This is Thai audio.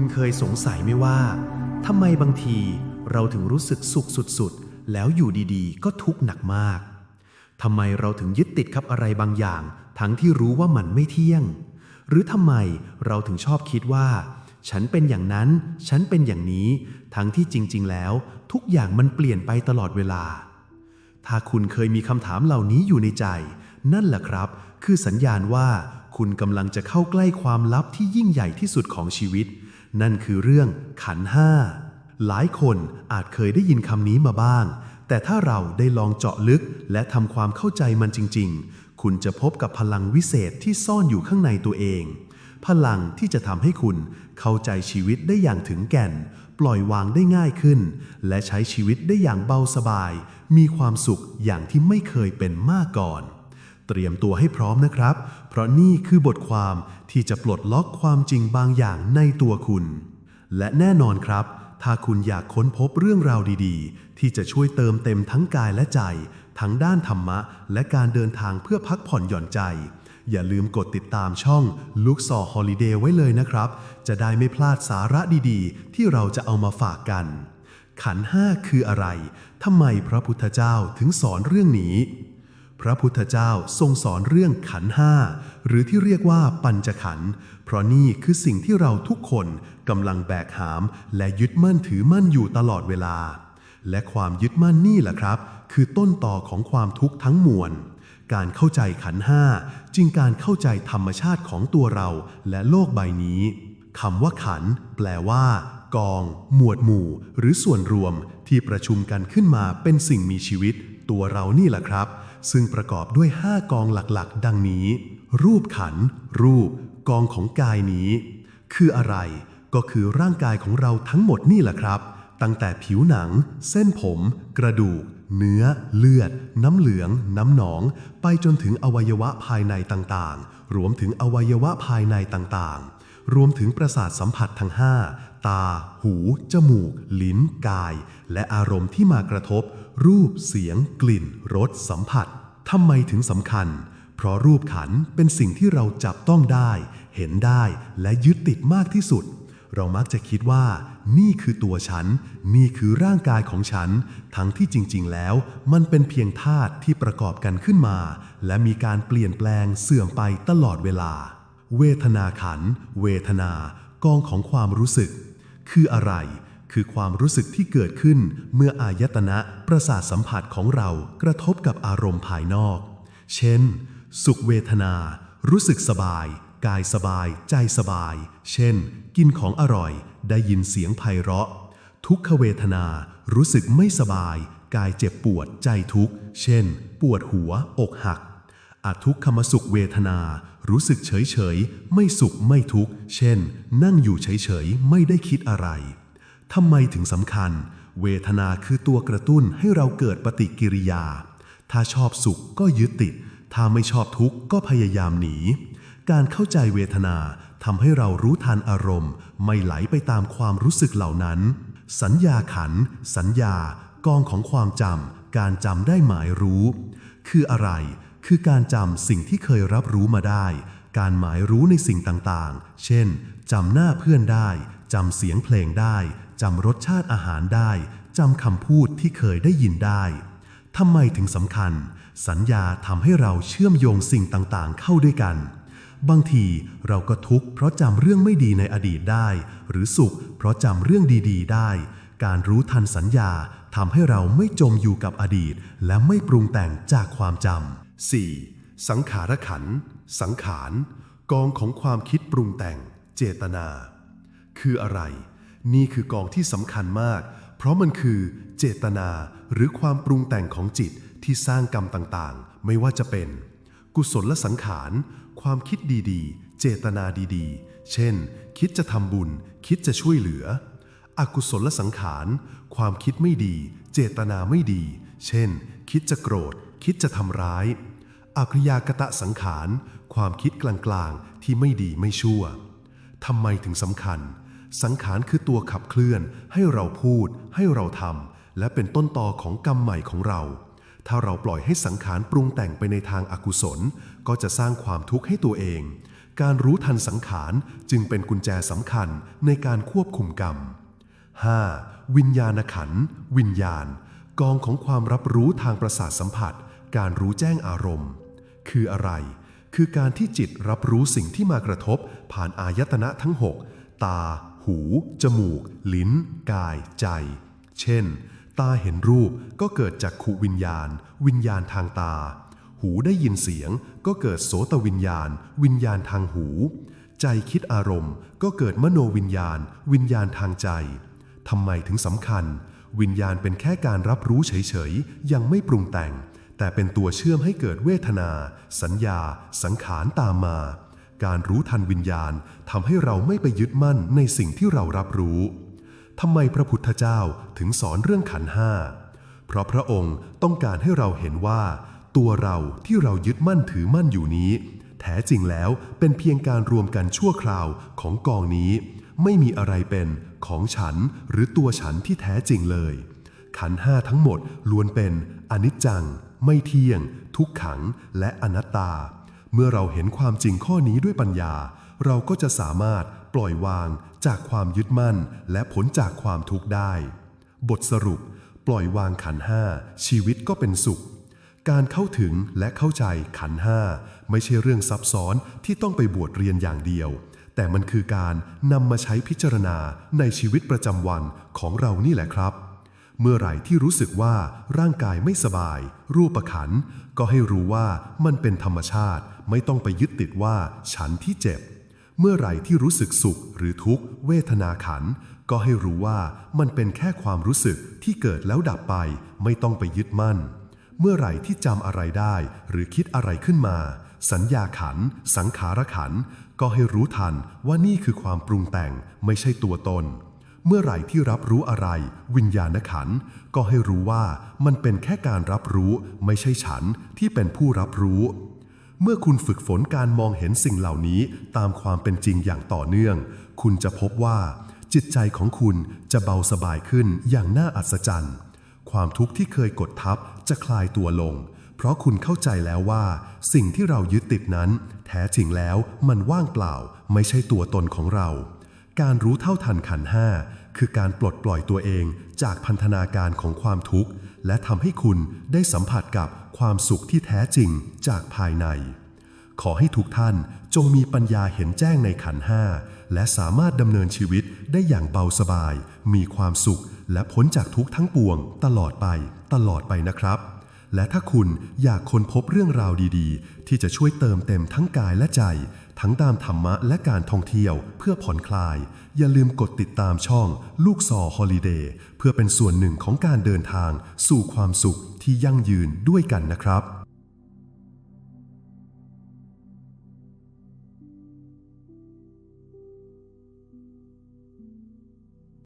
คุณเคยสงสัยไหมว่าทำไมบางทีเราถึงรู้สึกสุขสุดๆ แล้วอยู่ดีๆ ก็ทุกข์หนักมากทำไมเราถึงยึดติดกับอะไรบางอย่าง ทั้งที่รู้ว่ามันไม่เที่ยง หรือทำไมเราถึงชอบคิดว่า ฉันเป็นอย่างนั้น ฉันเป็นอย่างนี้ ทั้งที่จริง ๆ แล้ว ทุกอย่างมันเปลี่ยนไปตลอดเวลา ถ้าคุณเคยมีคำถามเหล่านี้อยู่ในใจ นั่นแหละครับ คือสัญญาณว่า คุณกำลังจะเข้าใกล้ความลับที่ยิ่งใหญ่ที่สุดของชีวิต นั่นคือเรื่องขันห้าหลายคนอาจเคยได้ยินคำนี้มาบ้าง แต่ถ้าเราได้ลองเจาะลึกและทำความเข้าใจมันจริง ๆ คุณจะพบกับพลังวิเศษที่ซ่อนอยู่ข้างในตัวเอง พลังที่จะทำให้คุณเข้าใจชีวิตได้อย่างถึงแก่น ปล่อยวางได้ง่ายขึ้น และใช้ชีวิตได้อย่างเบาสบาย มีความสุขอย่างที่ไม่เคยเป็นมาก่อน เตรียมตัวให้พร้อมนะครับ เพราะนี่คือบทความที่จะปลดล็อกความจริงบางอย่างในตัวคุณ และแน่นอนครับ ถ้าคุณอยากค้นพบเรื่องราวดีๆ ที่จะช่วยเติมเต็มทั้งกายและใจ ทั้งด้านธรรมะ และการเดินทางเพื่อพักผ่อนหย่อนใจ อย่าลืมกดติดตามช่อง l u x o r Holiday ไว้เลยนะครับ จะได้ไม่พลาดสาระดีๆ ที่เราจะเอามาฝากกัน ขันห้าคืออะไรทำไมพระพุทธเจ้าถึงสอนเรื่องนี้ พระพุทธเจ้าทรงสอนเรื่องขันห้าหรือที่เรียกว่าปัญจขัน เพราะนี่คือสิ่งที่เราทุกคนกำลังแบกหาม และยึดมั่นถือมั่นอยู่ตลอดเวลา และความยึดมั่นนี่แหละครับ คือต้นต่อของความทุกข์ทั้งมวล การเข้าใจขันห้าจึงการเข้าใจธรรมชาติของตัวเราและโลกใบนี้คำว่าขัน แปลว่า กอง หมวดหมู่ หรือส่วนรวมที่ประชุมกันขึ้นมาเป็นสิ่งมีชีวิต ตัวเรานี่แหละครับ ซึ่งประกอบด้วย 5 กองหลักๆ ดังนี้ รูปขัน รูป กองของกายนี้ คืออะไร ก็คือร่างกายของเราทั้งหมดนี่แหละครับ ตั้งแต่ผิวหนัง เส้นผม กระดูก เนื้อ เลือด น้ำเหลือง น้ำหนอง ไปจนถึงอวัยวะภายในต่างๆ รวมถึงอวัยวะภายในต่างๆ รวมถึงประสาทสัมผัสทั้ง 5 ตา หู จมูก ลิ้น กาย และอารมณ์ที่มากระทบ รูป เสียง กลิ่น รส สัมผัส ทำไมถึงสำคัญ เพราะรูปขันเป็นสิ่งที่เราจับต้องได้ เห็นได้ และยึดติดมากที่สุด เรามักจะคิดว่า นี่คือตัวฉัน นี่คือร่างกายของฉัน ทั้งที่จริง ๆ แล้ว มันเป็นเพียงธาตุที่ประกอบกันขึ้นมา และมีการเปลี่ยนแปลงเสื่อมไปตลอดเวลา เวทนาขัน เวทนากองของความรู้สึก คืออะไร คือความรู้สึกที่เกิดขึ้นเมื่ออายตนะประสาทสัมผัสของเรากระทบกับอารมณ์ภายนอก เช่น สุขเวทนา รู้สึกสบาย กายสบาย ใจสบาย เช่น กินของอร่อย ได้ยินเสียงไพเราะ ทุกขเวทนา รู้สึกไม่สบาย กายเจ็บปวด ใจทุกข์ เช่น ปวดหัว อกหัก อาทุกขมสุขเวทนา รู้สึกเฉยเฉยไม่สุขไม่ทุกข์ เช่น นั่งอยู่เฉยเฉยไม่ได้คิดอะไรทำไมถึงสำคัญ เวทนาคือตัวกระตุ้นให้เราเกิดปฏิกิริยา ถ้าชอบสุขก็ยึดติด ถ้าไม่ชอบทุกข์ก็พยายามหนี การเข้าใจเวทนาทำให้เรารู้ทันอารมณ์ ไม่ไหลไปตามความรู้สึกเหล่านั้น สัญญาขัน สัญญากองของความจำการจำได้หมายรู้ คืออะไร คือการจำสิ่งที่เคยรับรู้มาได้ การหมายรู้ในสิ่งต่างๆ เช่นจำหน้าเพื่อนได้จำเสียงเพลงได้จำรสชาติอาหารได้จำคำพูดที่เคยได้ยินได้ทำไมถึงสำคัญ สัญญาทำให้เราเชื่อมโยงสิ่งต่างๆ เข้าด้วยกัน บางทีเราก็ทุกข์เพราะจำเรื่องไม่ดีในอดีตได้ หรือสุขเพราะจำเรื่องดีๆ ได้ การรู้ทันสัญญาทำให้เราไม่จมอยู่กับอดีต และไม่ปรุงแต่งจากความจำ 4. สังขารขัน สังขาร กองของความคิดปรุงแต่ง เจตนา คืออะไร นี่คือกองที่สำคัญมาก เพราะมันคือเจตนาหรือความปรุงแต่งของจิตที่สร้างกรรมต่างๆ ไม่ว่าจะเป็น กุศลและสังขาร ความคิดดีๆ เจตนาดีๆ เช่น คิดจะทำบุญ คิดจะช่วยเหลือ อกุศลและสังขาร ความคิดไม่ดี เจตนาไม่ดี เช่น คิดจะโกรธ คิดจะทำร้าย อคริยากตะสังขาร ความคิดกลางๆ ที่ไม่ดีไม่ชั่วทำไมถึงสำคัญ สังขารคือตัวขับเคลื่อน ให้เราพูด ให้เราทำและเป็นต้นตอของกรรมใหม่ของเรา ถ้าเราปล่อยให้สังขารปรุงแต่งไปในทางอากุศล ก็จะสร้างความทุกข์ให้ตัวเอง การรู้ทันสังขารจึงเป็นกุญแจสำคัญในการควบคุมกรรม 5. วิญญาณขัน วิญญาณ กองของความรับรู้ทางประสาทสัมผัส การรู้แจ้งอารมณ์ คืออะไร คือการที่จิตรับรู้สิ่งที่มากระทบ ผ่านอายตนะทั้ง 6 ตา หู จมูก ลิ้น กาย ใจ เช่น ตาเห็นรูปก็เกิดจากขุวิญญาณ วิญญาณทางตา หูได้ยินเสียง ก็เกิดโสตวิญญาณ วิญญาณทางหู ใจคิดอารมณ์ ก็เกิดมโนวิญญาณ วิญญาณทางใจทำไมถึงสำคัญ วิญญาณเป็นแค่การรับรู้เฉยๆ ยังไม่ปรุงแต่ง แต่เป็นตัวเชื่อมให้เกิดเวทนา สัญญา สังขารตามมา การรู้ทันวิญญาณทำให้เราไม่ไปยึดมั่นในสิ่งที่เรารับรู้ทำไมพระพุทธเจ้าถึงสอนเรื่องขันห้า เพราะพระองค์ต้องการให้เราเห็นว่า ตัวเราที่เรายึดมั่นถือมั่นอยู่นี้ แท้จริงแล้วเป็นเพียงการรวมกันชั่วคราวของกองนี้ ไม่มีอะไรเป็นของฉันหรือตัวฉันที่แท้จริงเลย ขันห้าทั้งหมดล้วนเป็นอนิจจัง ไม่เที่ยง ทุกขัง และอนัตตา เมื่อเราเห็นความจริงข้อนี้ด้วยปัญญา เราก็จะสามารถปล่อยวางจากความยึดมั่น และผลจากความทุกข์ได้ บทสรุป ปล่อยวางขันห้าชีวิตก็เป็นสุข การเข้าถึงและเข้าใจขันห้าไม่ใช่เรื่องซับซ้อนที่ต้องไปบวชเรียนอย่างเดียว แต่มันคือการนำมาใช้พิจารณาในชีวิตประจำวันของเรานี่แหละครับ เมื่อไหร่ที่รู้สึกว่าร่างกายไม่สบาย รูปขัน ก็ให้รู้ว่ามันเป็นธรรมชาติ ไม่ต้องไปยึดติดว่าฉันที่เจ็บ เมื่อไหร่ที่รู้สึกสุขหรือทุกข์เวทนาขัน ก็ให้รู้ว่ามันเป็นแค่ความรู้สึกที่เกิดแล้วดับไป ไม่ต้องไปยึดมั่น เมื่อไหร่ที่จำอะไรได้ หรือคิดอะไรขึ้นมา สัญญาขัน สังขารขัน ก็ให้รู้ทันว่านี่คือความปรุงแต่งไม่ใช่ตัวตน เมื่อไหร่ที่รับรู้อะไร วิญญาณขันก็ให้รู้ว่ามันเป็นแค่การรับรู้ไม่ใช่ฉันที่เป็นผู้รับรู้ เมื่อคุณฝึกฝนการมองเห็นสิ่งเหล่านี้ตามความเป็นจริงอย่างต่อเนื่อง คุณจะพบว่า จิตใจของคุณจะเบาสบายขึ้นอย่างน่าอัศจรรย์ ความทุกข์ที่เคยกดทับจะคลายตัวลง เพราะคุณเข้าใจแล้วว่า สิ่งที่เรายึดติดนั้น แท้จริงแล้วมันว่างเปล่า ไม่ใช่ตัวตนของเรา การรู้เท่าทันขันห้าคือการปลดปล่อยตัวเองจากพันธนาการของความทุกข์ และทำให้คุณได้สัมผัสกับความสุขที่แท้จริงจากภายใน ขอให้ทุกท่านจงมีปัญญาเห็นแจ้งในขันห้าและสามารถดำเนินชีวิตได้อย่างเบาสบาย มีความสุข และพ้นจากทุกข์ทั้งปวง ตลอดไป ตลอดไปนะครับ และถ้าคุณอยากค้นพบเรื่องราวดี ๆ ที่จะช่วยเติมเต็มทั้งกายและใจ ทั้งตามธรรมะและการท่องเที่ยวเพื่อผ่อนคลาย อย่าลืมกดติดตามช่องลูกซอฮอลิเดย์เพื่อเป็นส่วนหนึ่งของการเดินทางสู่ความสุขที่ยั่งยืนด้วยกันนะครับ